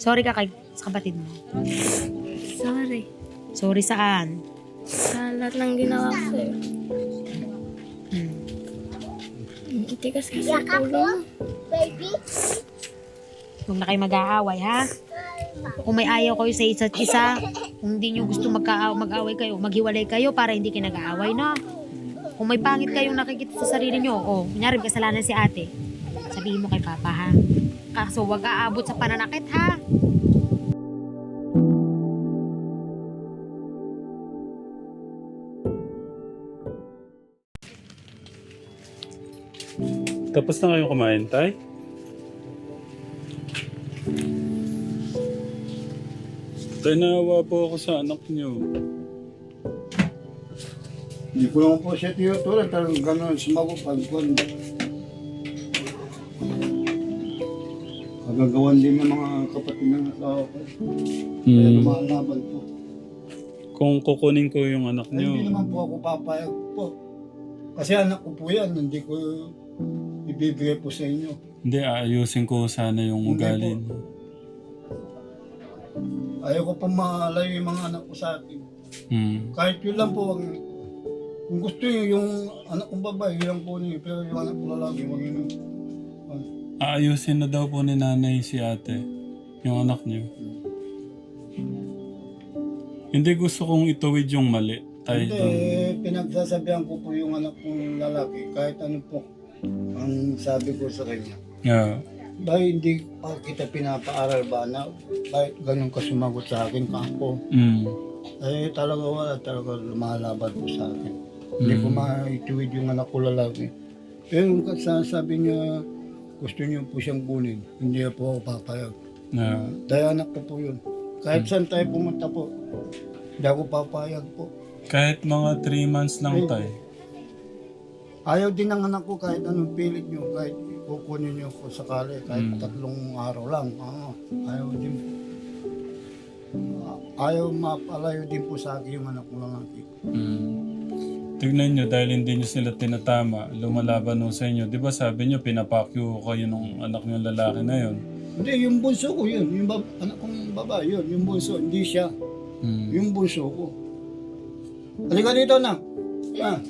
Sorry ka kay sa kapatid mo. Sorry. Sorry saan? Sa lahat ng ginawa ko sa'yo. Hmm. Itikas kasi ang ulo mo. Huwag na kayo mag-aaway, ha? Kung may ayaw kayo sa isa't isa, kung hindi nyo gusto magka mag-away kayo, maghiwalay kayo para hindi kayo nag-aaway, no? Kung may pangit kayong nakikita sa sarili nyo, o, kunyari kasalanan si ate, sabihin mo kay papa, ha? Kaso wag aabot sa pananakit, ha? Tapos na kayong kumain, tay? Tay, naawa po ako sa anak niyo. Hindi ko naman po siya tinutulan, talagang gano'n sumagot pag kung Kagagawan din ng mga kapatid ng asawa ko. Kaya Hmm. lumalaban po. Kung kukunin ko yung anak Ay, Hindi niyo, naman po ako papayag po. Kasi anak ko po yan, hindi ko ibibigay po sa inyo. hindi aayusin ko sana yung Hindi ugali po. niyo. Ayaw ko pa malayo yung mga anak ko sa akin. Hmm. Kahit yun lang po, wag, kung gusto niyo yung anak kong babae, yun lang po niyo. Pero yung anak ko lalaki, wag niyo. wag. Aayusin na daw po ni nanay si ate, yung anak niyo. Hindi gusto kong ituwid yung mali. Tay, Hindi, eh, pinagsasabihan ko po yung anak kong lalaki, kahit ano po ang sabi ko sa kanya. Yeah. Dahil hindi pa kita pinapaaral ba na kahit ganun ka sumagot sa akin kako. Mm. Eh talaga wala talaga lumalaban po sa akin. Hindi ko maituwid yung anak ko lalaki. Pero kung sabi niya gusto niyo po siyang kunin, hindi po ako papayag. Yeah. Dahil anak ko po yun. Kahit saan tayo pumunta po, hindi ako papayag po. Kahit mga 3 months lang tay. Ayaw din ng anak ko kahit anong pilit nyo, kahit kukunin nyo ko sakali, kahit Mm. tatlong araw lang. Ah, ayaw din. Ah, Ayaw mapalayo din po sa akin yung anak ko lalaki. Mm. Tignan nyo, dahil hindi nyo sila tinatama, lumalaban nung sa inyo. Di ba sabi nyo, pinapakyo kayo nung anak nyo lalaki na yun? Hindi, yung bunso ko yun. Yung bab- anak kong babae yun. Yung bunso, hindi siya. Mm. Yung bunso ko. Halika dito na. Ah.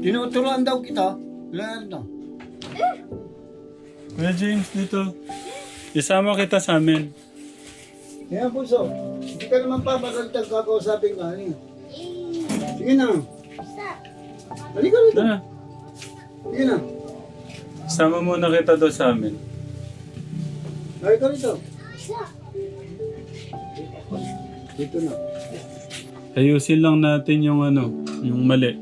Tinuturuan daw kita. Leonardo. Kuya James, dito. Isama kita sa amin. Kaya bunso, hindi ka naman papagagtag kakausapin ka. Halika. Sige na. Halika dito. Na, Sige na. sama muna kita doon sa amin. Halika dito. Dito na. Ayusin lang natin yung ano, yung mali.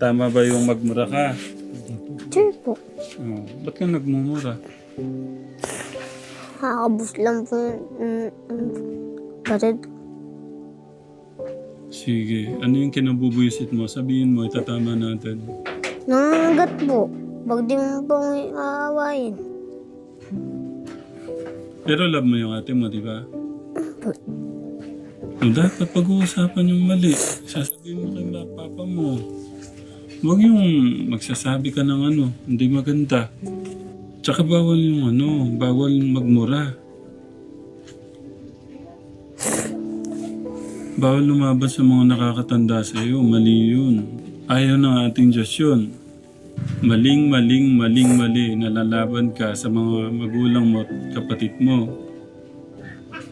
Tama ba yung magmura ka? Sure po. Oh, ba't ka nagmumura? Kakabus lang po. Mm, Kapatid. Sige, ano yung kinabubuisit mo? Sabihin mo, itatama natin. Nangangagat po. Wag din mo pong aawayin. Pero love mo yung ate mo, di ba? O dapat pag-uusapan yung mali. Sasabihin mo kay papa mo. Huwag yung magsasabi ka ng ano, hindi maganda. Tsaka bawal yung ano, bawal magmura. Bawal lumaban sa mga nakakatanda sa iyo, mali yun. Ayaw ng ating Diyos yun. Maling, maling, maling, mali, nalalaban ka sa mga magulang mo at kapatid mo.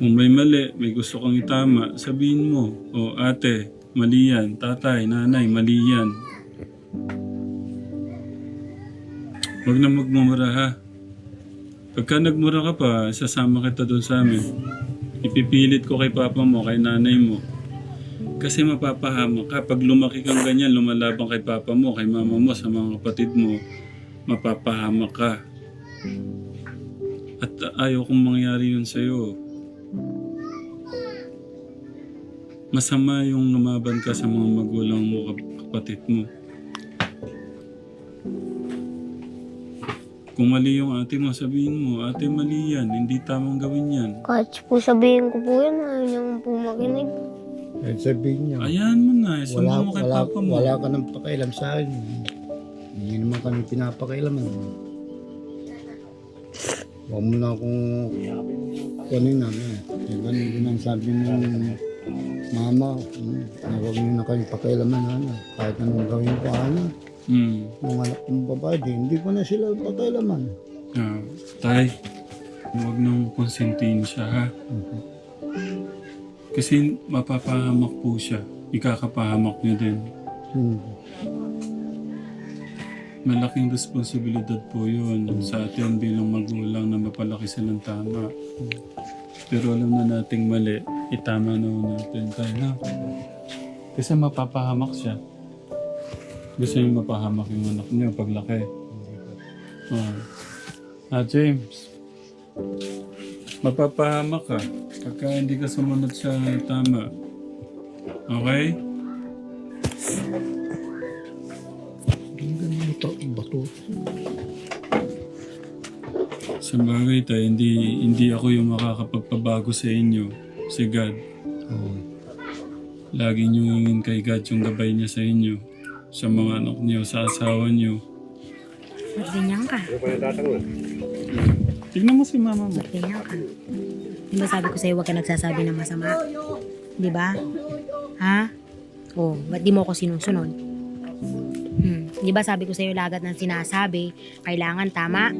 Kung may mali, may gusto kang itama, sabihin mo, o ate, mali yan, tatay, nanay, mali yan. Huwag na magmumura ha. Pagka nagmura ka pa, sasama kita doon sa amin. Ipipilit ko kay papa mo, kay nanay mo. Kasi mapapahama ka. Pag lumaki kang ganyan, lumalaban kay papa mo, kay mama mo, sa mga kapatid mo, mapapahama ka. At ayaw kong mangyari yun sa'yo. Masama yung lumaban ka sa mga magulang mo, kap- kapatid mo. Kung mali yung ate mo, sabihin mo, ate mali yan, hindi tamang gawin yan. Kahit po sabihin ko po yan, ayaw niyo po makinig. Kahit sabihin niya. Ayan mo na, Wala, sumbong mo kay wala, papa mo. wala ka ng pakialam sa akin. Hindi naman kami pinapakailaman. Huwag mo na akong kunin namin. Eh, ganun din ang sabi ng mama. hmm, na Huwag niyo na kayo pakailaman. Ano, kahit anong gawin ko, ano. Mm. Nung anak kong babae, di, hindi ko na sila pakailaman. Ah, tay, huwag nang konsintin siya ha. Kasi mapapahamak po siya. Ikakapahamak niyo din. Hmm. Malaking responsibilidad po yun sa atin bilang magulang na mapalaki silang tama. Pero alam na nating mali, itama na natin tayo na. Kasi mapapahamak siya. Gusto niyo mapahamak yung anak niyo paglaki. Oh. Ah, James. Mapapahamak ka pagka hindi ka sumunod sa tama. Okay? Ang ganun ito, bato. Sa bagay tayo, hindi, hindi ako yung makakapagpabago sa inyo. Si God. Oo. Lagi niyo hingin kay God yung gabay niya sa inyo. Sa mga anak niyo, sa asawa niyo. Ba't ganyan ka? Tignan mo si mama mo. Ba't ganyan ka? Di ba sabi ko sa'yo huwag ka nagsasabi ng masama? Di ba? Ha? Oh, ba't di mo ako sinusunod? Hmm. Di ba sabi ko sa'yo lagat ng sinasabi, kailangan tama?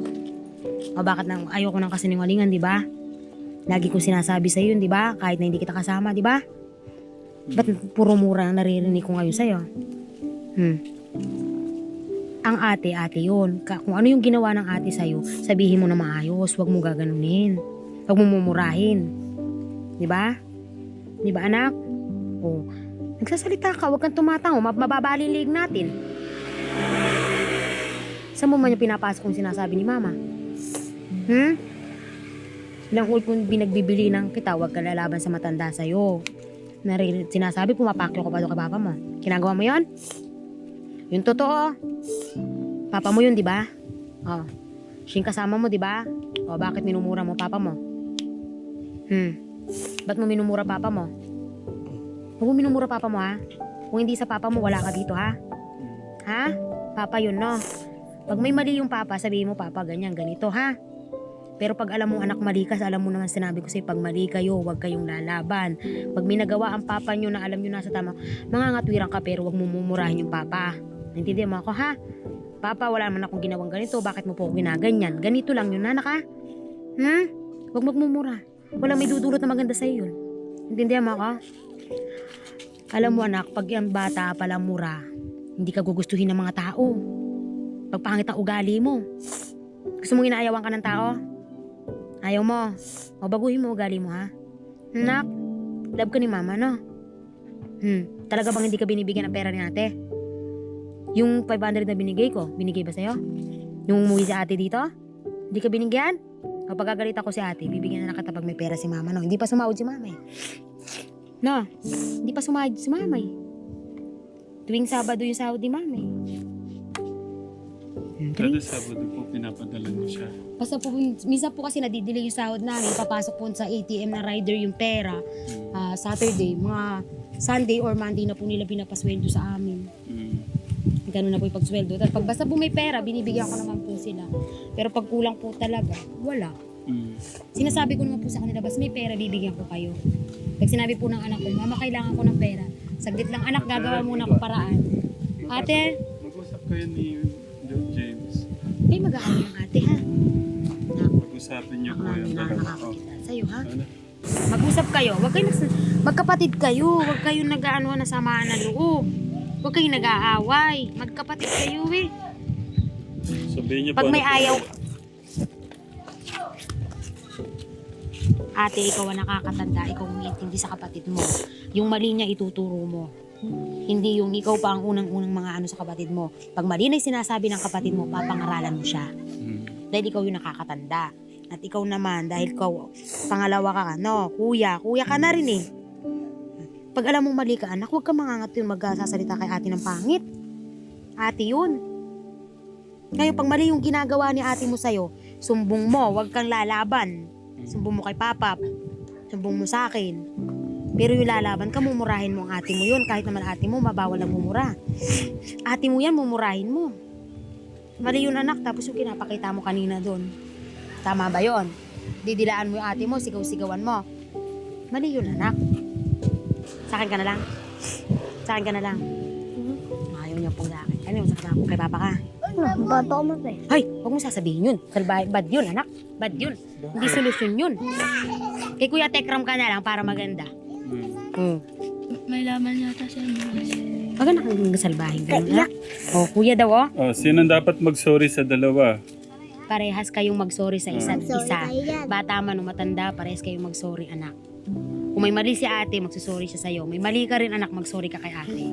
O bakit nang ayoko ng kasinungalingan, di ba? Lagi ko sinasabi sa'yo yun, di ba? Kahit na hindi kita kasama, di ba? Ba't puro mura ang naririnig ko ngayon sa'yo? Hmm. Ang ate, ate yun. Kung ano yung ginawa ng ate sa'yo, sabihin mo na maayos. Huwag mo gaganunin. Huwag mo mumurahin. Di ba? Di ba, anak? O, nagsasalita ka. Huwag kang tumatango. Mab- Mababali liig natin. Saan mo man yung pinapasok kung sinasabi ni mama? Hmm? Ilang ulit kung binagbibili ng kita, huwag ka lalaban sa matanda sa'yo. Narinig, sinasabi, pumapakyo ko pa doon kay papa mo. Kinagawa mo yon? Yung totoo. Papa mo yun, di ba? Oh. Siya kasama mo, di ba? O, bakit minumura mo papa mo? Hmm. Ba't mo minumura papa mo? Huwag mo minumura papa mo, ha? Kung hindi sa papa mo, wala ka dito, ha? Ha? Papa yun, no? Pag may mali yung papa, sabihin mo, papa, ganyan, ganito, ha? Pero pag alam mo anak mali ka, alam mo naman sinabi ko sa'yo, pag mali kayo, huwag kayong lalaban. Pag may nagawa ang papa nyo na alam nyo nasa tama, mga ngatwiran ka pero huwag mo mumurahin yung papa. Naintindihan mo ako ha? Papa, wala naman akong ginawang ganito, bakit mo po ako ginaganyan? Ganito lang yun, anak ha? Hmm? Huwag magmumura. Wala may dudulot na maganda sa'yo yun. Naintindihan mo ako? Alam mo anak, pag yung bata pala mura, hindi ka gugustuhin ng mga tao. Pag pangit ang ugali mo. Gusto mong inaayawan ka ng tao? Ayaw mo. O baguhin mo ugali mo ha? Nak, love ka ni mama no? Hmm, talaga bang hindi ka binibigyan ng pera ni ate? Yung 500 na binigay ko, binigay ba sa'yo? Yung umuwi si ate dito? Hindi ka binigyan? O pagkagalit ako si ate, bibigyan na lang kita pag may pera si mama no? Hindi pa sumahod si mama eh. No, hindi pa sumahod si mama eh. Tuwing Sabado yung sahod ni mama eh. Hmm, Kada Sabado po pinapadala niyo siya. Basta po, minsan po kasi nadidelay yung sahod namin, papasok po sa ATM na rider yung pera. Ah, Saturday, mga Sunday or Monday na po nila pinapasweldo sa amin. Ganun na po yung pagsweldo. Tapos pag basta po may pera, binibigyan ko naman po sila. Pero pag kulang po talaga, wala. Mm. Sinasabi ko naman po sa kanila, basta may pera, bibigyan ko kayo. Pag sinabi po ng anak ko, mama, kailangan ko ng pera. Saglit lang, anak, gagawa muna ko paraan. Ate, Mag-usap kayo ni John James. kayo mag-aano yung ate, ha? Pag-usapin niyo po yung na dalawa. Sa'yo, ha? Ano? Mag-usap kayo. Huwag kayo nags- magkapatid kayo. Huwag kayong nag-ano na samaan ng loob. Huwag kayong nag-aaway. Magkapatid kayo eh. Sabihin niyo Pag po may ayaw... Ate, ikaw ang nakakatanda. Ikaw ang umiintindi sa kapatid mo. Yung mali niya ituturo mo. Hindi yung ikaw pa ang unang-unang mga ano sa kapatid mo. Pag mali na sinasabi ng kapatid mo, papangaralan mo siya. Mm. Dahil ikaw yung nakakatanda. At ikaw naman, dahil ikaw, pangalawa ka, no, kuya, kuya ka na rin eh. Pag alam mo mali ka, anak, huwag ka mangangat yung magsasalita kay ate ng pangit. Ate yun. Ngayon, pag mali yung ginagawa ni ate mo sa'yo, sumbong mo, huwag kang lalaban. Sumbong mo kay papa, sumbong mo sa akin. Pero yung lalaban ka, mumurahin mo ang ate mo yun. Kahit naman ate mo, mabawal ang mumura. Ate mo yan, mumurahin mo. Mali yun anak, tapos yung kinapakita mo kanina doon. Tama ba yon? Didilaan mo yung ate mo, sigaw-sigawan mo. Mali yun anak. Sa akin ka na lang. Sa akin ka na lang. Ayaw niya pong sa akin. Ano yung sa kay papa ka? Ano, bata ko man eh. Ay, huwag mo sasabihin yun. Salbay, bad yun anak. Bad yun. Hindi solusyon yun. Kay Kuya Tekram ka na lang para maganda. Hmm. Hmm. May laman yata siya. Maganda kang mga salbahin ka na. Oh, kuya daw oh. Oh, sino dapat mag-sorry sa dalawa? Parehas kayong mag-sorry sa isa't Sorry isa. Bata man o matanda, parehas kayong mag-sorry anak. Kung may mali si ate, magsusorry siya sa'yo. May mali ka rin anak, mag-sorry ka kay ate.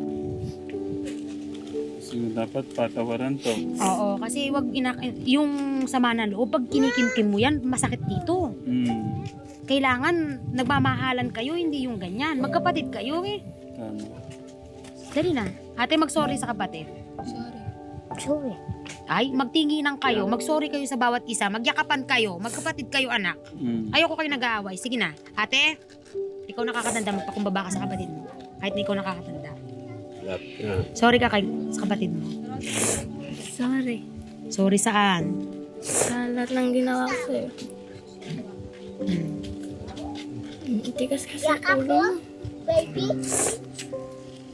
Sino dapat patawaran to? Oo, kasi wag ina yung sama ng loob, pag kinikimkim mo yan, masakit dito. Hmm. Kailangan nagmamahalan kayo, hindi yung ganyan. Magkapatid kayo eh. Tama. Dali na. Ate, mag-sorry sa kapatid. Sorry. Ay, magtinginan kayo, mag-sorry kayo sa bawat isa, magyakapan kayo, magkapatid kayo anak. Hmm. Ayoko kayo nag-aaway. Sige na. Ate, ikaw nakakatanda, magpakumbaba ka sa kapatid mo. Kahit na ikaw nakakatanda. Sorry ka kay sa kapatid mo. Sorry. Sorry saan? Sa lahat ng ginawa ko sa'yo. Hmm. Tikas kasi ulo mo.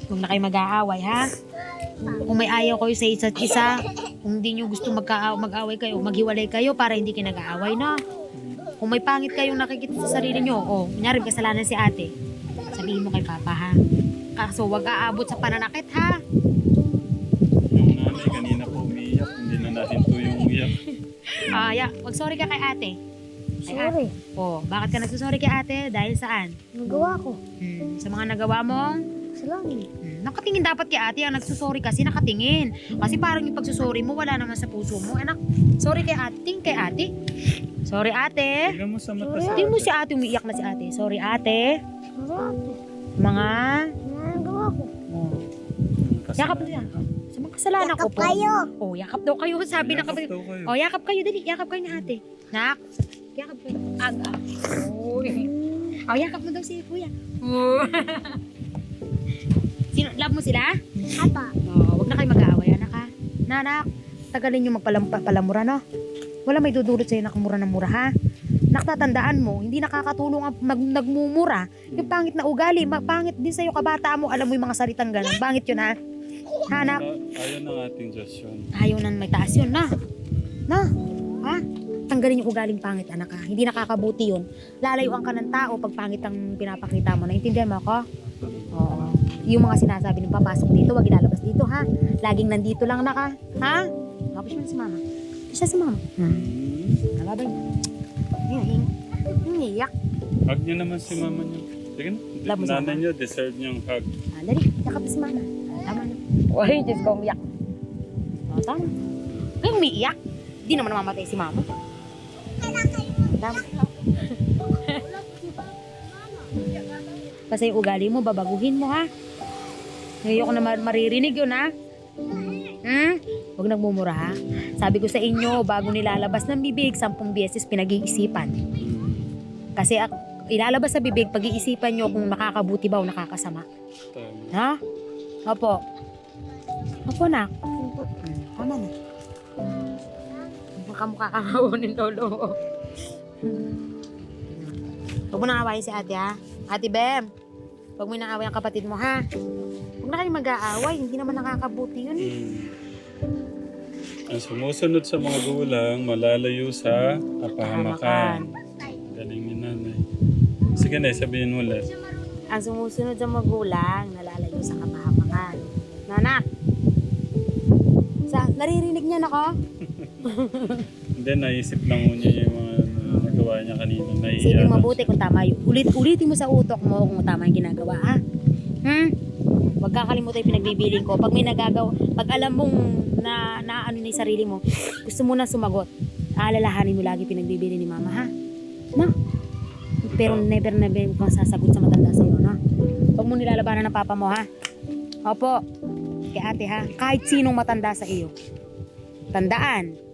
Huwag na kayo mag-aaway, ha? Kung may ayaw kayo sa isa't isa, kung hindi nyo gusto magka mag-away kayo, maghiwalay kayo para hindi kayo nag-aaway, no? Kung may pangit kayong nakikita sa sarili nyo, o, oh, kunyari kasalanan si ate, sabihin mo kay papa, ha? Kaso wag aabot sa pananakit, ha? Yung nanay kanina po umiyak, hindi na nahinto yung umiyak. Ah, ya, wag sorry ka kay ate. Kay ate. Sorry. Oh, bakit ka nagsusorry kay ate? Dahil saan? Nagawa ko. Hmm, sa mga nagawa mo, Salamin. Hmm, Nakatingin dapat kay ate ang nagsusorry kasi nakatingin. Kasi parang yung pagsusorry mo wala naman sa puso mo. Anak, sorry kay ate, tingin kay ate. Sorry ate. Tingnan mo sa mata sa Tingin mo si ate, umiiyak na si ate. Sorry ate. Mga... Nagawa ko. Oh, yakap mo yan. Sa mga kasalanan ko po. Oh, yakap daw kayo. Sabi ng kapatid. daw kayo. Oh, yakap kayo. Dali, yakap kayo ni ate. Nak, yakap kayo. Aga. Uy. Oh, yakap mo daw si kuya. Oh. Sino, love mo sila? Apa. Oh, wag na kayo mag-aaway, anak ha. Nanak, tagalin nyo magpalamura, no? Wala may dudulot sa'yo na kamura ng mura, ha? Nakatatandaan mo, hindi nakakatulong ang mag, nagmumura. Yung pangit na ugali, ma- pangit din sa'yo kabata mo. Alam mo yung mga salitang ganun. Pangit yun, ha? Ha, anak? Ah, Ayaw ng ating Diyos yun. Ayaw na may taas yun, na? Na? Ha? Tanggalin yung ugaling pangit, anak ha. Hindi nakakabuti yun. Lalayuan ka ng tao pag pangit ang pinapakita mo. Naintindihan mo ako? Oo. Yung mga sinasabi ng papasok dito, wag ilalabas dito, ha? Laging nandito lang, anak ha? Tapos mo na si mama. Siya si mama. Hmm. Hmm. Hing, hing. Iyak. Hug niyo naman si mama niyo. Sige na. Si Nanay niyo, deserve niyang hug. Ah, dali. Yakap si mama. Tama na. Uy, Diyos ko, umiyak. Oh, tama. Ay, umiiyak. Di naman mamamatay si mama. Tama. Kasi yung ugali mo, babaguhin mo ha. Ngayon ko na mar- maririnig yun ha. Hmm? Huwag nagmumura ha. Sabi ko sa inyo, bago nilalabas ng bibig, sampung beses pinag-iisipan. Kasi ak- ilalabas sa bibig, pag-iisipan nyo kung nakakabuti ba o nakakasama. Ha? Opo. Opo, nak. Tama na. Makamukha ka ng lolo. Huwag mo nang awayin si ate, ha? Ate Bem, huwag mo nang awayin ang kapatid mo, ha? Huwag na kayo mag-aaway. Hindi naman nakakabuti yun. eh. Ang sumusunod sa mga gulang, malalayo sa kapahamakan. Galing ni nanay. Sige na, sabihin mo ulit. Ang sumusunod sa magulang, nalalayo sa kapahamakan. Nanak! Sa, naririnig niya na ko? Hindi, naisip lang mo niya yung mga nagawa niya kanina. Isipin lang mabuti kung tama. Ulit, ulitin mo sa utok mo kung tama yung ginagawa, ha? Hmm? Huwag kakalimutan yung pinagbibiling ko. Pag may nagagawa, pag alam mong na, na ano na yung sarili mo, gusto mo na sumagot, aalalahanin mo lagi pinagbibili ni mama, ha? Ma? Pero never, never kang sasagot sa matanda sa'yo, no? Huwag mo nilalabanan ng papa mo, ha? Opo. Kay ate, ha? Kahit sinong matanda sa iyo. Tandaan,